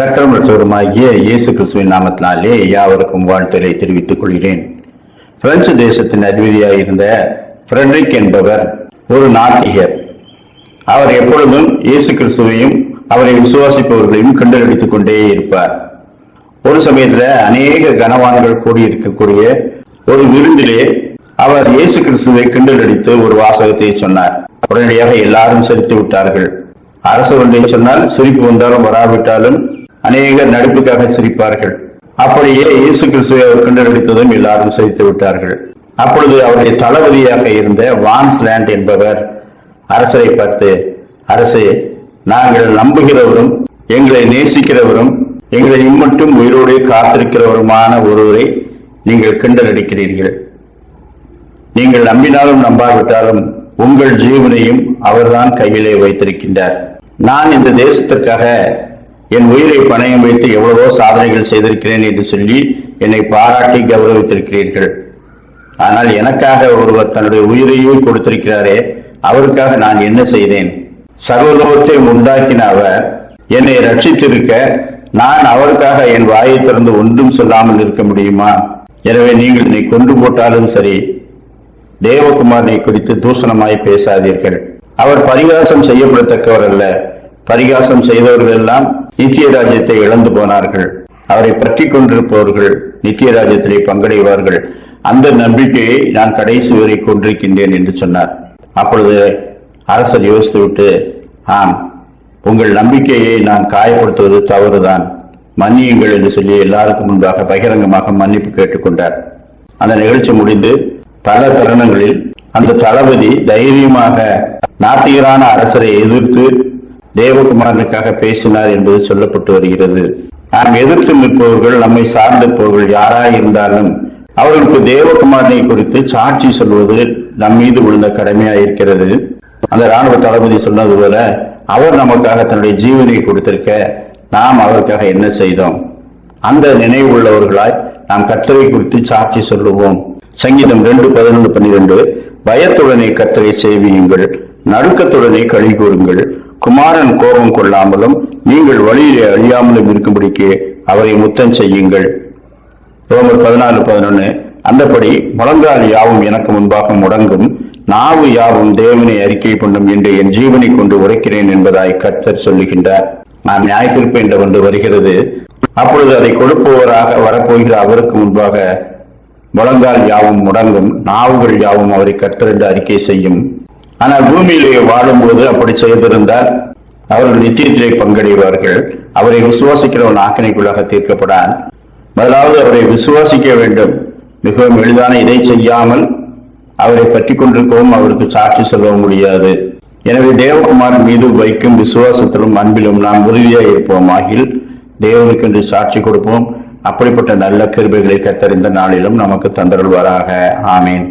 கர்த்தரும் இயேசு கிறிஸ்துவின் நாமத்தினாலே யாவருக்கும் வாழ்த்துக்களை தெரிவித்துக் கொள்கிறேன். பிரெஞ்சு தேசத்தின் அதிபதியாக இருந்த பிரெட்ரிக் என்பவர் ஒரு நாத்திகர். அவர் எப்பொழுதும் இயேசு கிறிஸ்துவையும் அவரை விசுவாசிப்பவர்களையும் கண்டடித்துக் கொண்டே இருப்பார். ஒரு சமயத்துல அநேக கனவான்கள் கூடியிருக்கக்கூடிய ஒரு விருந்திலே அவர் இயேசு கிறிஸ்துவை கிண்டலடித்து ஒரு வாசகத்தை சொன்னார். உடனடியாக எல்லாரும் சிரித்து விட்டார்கள். அரசு ஒன்றை சொன்னால் சிரிப்பு வந்தாலும் வராவிட்டாலும் அநேகர் நடிப்புக்காக சிரிப்பார்கள். அப்படியே இயேசு கிறிஸ்துவை அவர் கிண்டலடித்ததும் எல்லாரும் சிரித்து விட்டார்கள். அப்பொழுது அவருடைய தளபதியாக இருந்த வான்ஸ்லேண்ட் என்பவர் அரசரை பார்த்து அரசே நாங்கள் நம்புகிறவரும் எங்களை நேசிக்கிறவரும் எங்களை இம்மட்டும் உயிரோடு காத்திருக்கிறவருமான ஒருவரை நீங்கள் கிண்டலடிக்கிறீர்கள் நீங்கள் நம்பினாலும் நம்பாவிட்டாலும் உங்கள் ஜீவனையும் அவர்தான் கையிலே வைத்திருக்கின்றார். நான் இந்த தேசத்திற்காக என் உயிரை பணயம் வைத்து எவ்வளவோ சாதனைகள் செய்திருக்கிறேன் என்று சொல்லி என்னை பாராட்டி கௌரவித்திருக்கிறீர்கள். ஆனால் எனக்காக ஒருவர் தன்னுடைய உயிரையும் கொடுத்திருக்கிறாரே அவருக்காக நான் என்ன செய்தேன்? சர்வலோகத்தை உண்டாக்கின அவர் என்னை ரட்சித்திருக்க நான் அவருக்காக என் வாயை திறந்து ஒன்றும் சொல்லாமல் இருக்க முடியுமா? எனவே நீங்கள் என்னை கொண்டு போட்டாலும் சரி தேவகுமாரனை குறித்து தூஷணமாய் பேசாதீர்கள். அவர் பரிகாசம் செய்யப்படத்தக்கவர் அல்ல. பரிகாசம் செய்தவர்கள் எல்லாம் நித்திய ராஜ்யத்தை இழந்து போனார்கள். அவரை பற்றி கொண்டிருப்பவர்கள் நித்திய ராஜ்யத்திலே பங்கடைவார்கள். அந்த நம்பிக்கையை நான் கடைசி வரை கொண்டிருக்கின்றேன் என்று சொன்னார். அப்பொழுது அரசர் யோசித்துவிட்டு ஆம் உங்கள் நம்பிக்கையை நான் காயப்படுத்துவது தவறுதான். மன்னியுங்கள் என்று சொல்லி எல்லாருக்கும் முன்பாக பகிரங்கமாக மன்னிப்பு கேட்டுக்கொண்டார் அந்த நிகழ்ச்சி முடிந்து பல தருணங்களில் அந்த தளபதி தைரியமாக நாத்திகரான அரசரை எதிர்த்து தேவகுமாரனுக்காக பேசினார் என்பது சொல்லப்பட்டு வருகிறது. நாம் எதிர்த்து நிற்பவர்கள் நம்மை சார்ந்திருப்பவர்கள் யாராய் இருந்தாலும் அவர்களுக்கு தேவகுமாரனை குறித்து சாட்சி சொல்வது நம் மீது விழுந்த கடமையா இருக்கிறது. அந்த ராணுவ தளபதி சொன்னது போல அவர் நமக்காக தன்னுடைய ஜீவனை கொடுத்திருக்க நாம் அவருக்காக என்ன செய்தோம்? அந்த நினைவுள்ளவர்களாய் நாம் கத்தரை குறித்து சாட்சி சொல்லுவோம். சங்கீதம் ரெண்டு பதினொன்று பன்னிரெண்டு பயத்துடனே கத்தரை சேவியுங்கள் நடுக்கத்துடனே கழி கூறுங்கள் குமாரன் கோபம் கொள்ளாமலும் நீங்கள் வழியிலே அழியாமலும் இருக்கும்படிக்கு அவரை முத்தம் செய்யுங்கள். ரோமர் பதினாலு பதினொன்னு. அந்தபடி முழங்கால் யாவும் எனக்கு முன்பாக முடங்கும் நாவு யாவும் தேவனை அறிக்கை பண்ணும் என்று என் ஜீவனை கொண்டு உரைக்கிறேன் என்பதாய் கர்த்தர் சொல்லுகின்றார். நான் நியாயத்திற்பு என்ற ஒன்று வருகிறது. அப்பொழுது அதை கொடுப்பவராக வரப்போகிற அவருக்கு முன்பாக முழங்கால் யாவும் முடங்கும் நாவுகள் யாவும் அவரை கர்த்தர் என்று அறிக்கை செய்யும். ஆனால் பூமியிலே வாழும்போது அப்படி செய்திருந்தால் அவர்கள் நித்தியத்திலே பங்கடைவார்கள். அவரை விசுவாசிக்கிறவன் ஆக்கினைக்குள்ளாக தீர்க்கப்படான் முதலாவது அவரை விசுவாசிக்க வேண்டும். மிகவும் எளிதான இதை செய்யாமல் அவரை பற்றி கொண்டிருக்கவும் அவருக்கு சாட்சி சொல்லவும் முடியாது. எனவே தேவகுமாரன் மீது வைக்கும் விசுவாசத்திலும் அன்பிலும் நாம் உறுதியாக இருப்போம். ஆகில் தேவனுக்கு என்று சாட்சி கொடுப்போம். அப்படிப்பட்ட நல்ல கிருபைகளை கத்தறிந்த நாளிலும் நமக்கு தந்தருள்வாராக. ஆமேன்.